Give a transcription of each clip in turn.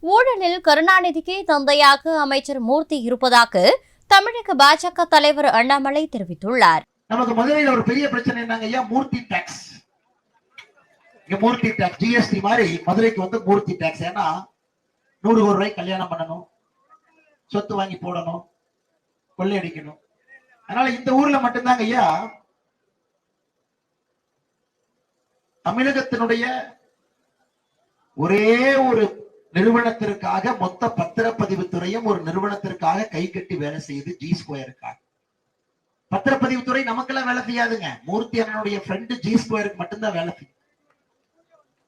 ஊழலில் கருணாநிதிக்கு தந்தையாக அமைச்சர் மூர்த்தி இருப்பதாக தமிழக பாஜக தலைவர் அண்ணாமலை தெரிவித்துள்ளார். நமக்கு மதுரையில ஒரு பெரிய பிரச்சனை என்னங்க ஐயா? Murthy tax Murthy tax GST மாதிரி மதுரைக்கு வந்து மூர்த்தி டாக்ஸ் ஏன்னா நூறு கோடி ரூபாய் கல்யாணம் பண்ணணும். சொத்து வாங்கி போடணும். கொள்ளையடிக்கணும் அதனால இந்த ஊர்ல மட்டும்தாங்க ஐயா. தமிழகத்தினுடைய ஒரே ஒரு நிறுவனத்திற்காக மொத்த பத்திரப்பதிவு துறையும் ஒரு நிறுவனத்திற்காக கை கட்டி வேலை செய்யுது ஜி ஸ்கொயருக்காக நமக்கு நமக்கெல்லாம் வேலை செய்யாதுங்க. மூர்த்தி அண்ணனுடைய ஃப்ரெண்டு ஜி ஸ்கொயருக்கு மட்டும்தான் வேலை செய்யும்.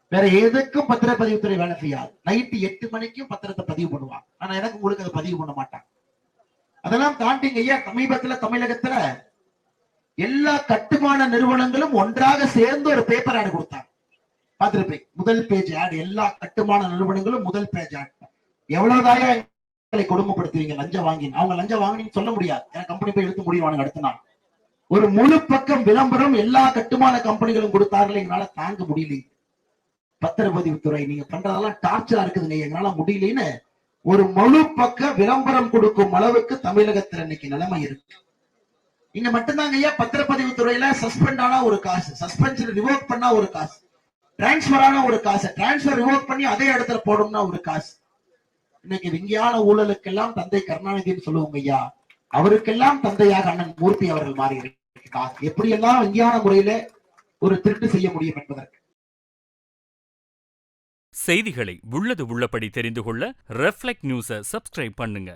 வேற எதுக்கும் பத்திரப்பதிவுத்துறை வேலை செய்யாது. நைட்டு எட்டு மணிக்கும் பத்திரத்தை பதிவு பண்ணுவாங்க. ஆனா எனக்கு உங்களுக்கு அதை பதிவு பண்ண மாட்டாங்க. அதெல்லாம் தாண்டிங்க. ஐயா சமீபத்துல தமிழகத்துல எல்லா கட்டுமான நிறுவனங்களும் ஒன்றாக சேர்ந்து ஒரு பேப்பர் ஆடு கொடுத்தாங்க. பார்த்திருப்பீங்க முதல் பேஜ் ஆட் எல்லா கட்டுமான நிறுவனங்களும் முதல் பேஜ் ஆட் எவ்வளவுதாயா எங்களை கொடுமைப்படுத்துவீங்க லஞ்சம் வாங்கி அவங்க லஞ்சம் வாங்கினீங்கன்னு சொல்ல முடியாது. ஏன்னா கம்பெனி போய் எடுத்து முடிவானுங்க அடுத்த நாள். ஒரு முழு பக்கம் விளம்பரம் எல்லா கட்டுமான கம்பெனிகளும் கொடுத்தார்கள். எங்களால தாங்க முடியல. பத்திரப்பதிவுத்துறை நீங்க பண்றதெல்லாம் டார்ச்சரா இருக்குதுங்க. எங்களால முடியலன்னு ஒரு முழு பக்க விளம்பரம் கொடுக்கும் அளவுக்கு தமிழகத்துல இன்னைக்கு நிலைமை இருக்கு. இங்க மட்டும்தாங்க ஐயா. பத்திரப்பதிவு துறையில சஸ்பெண்ட் ஆனா ஒரு காசு. சஸ்பென்ஷன் ரிவோக் பண்ணா ஒரு காசு. டிரான்ஸ்பர் ஆன ஒரு காசு டிரான்ஸ்பர் ரிவோக் பண்ணி அதே இடத்துல போடணும்னா ஒரு காசு. இன்னைக்கு விஞ்ஞான ஊழலுக்கெல்லாம் தந்தை கருணாநிதினு சொல்லுவோங்க ஐயா. அவருக்கெல்லாம் தந்தையாக அண்ணன் மூர்த்தி அவர்கள் மாறி எப்படியெல்லாம் விஞ்ஞான முறையில ஒரு திருட்டு செய்ய முடியும் என்பதற்கு. செய்திகளை உள்ளது உள்ளபடி தெரிந்து கொள்ள ரெஃப்ளெக்ட் நியூஸை சப்ஸ்கிரைப் பண்ணுங்க.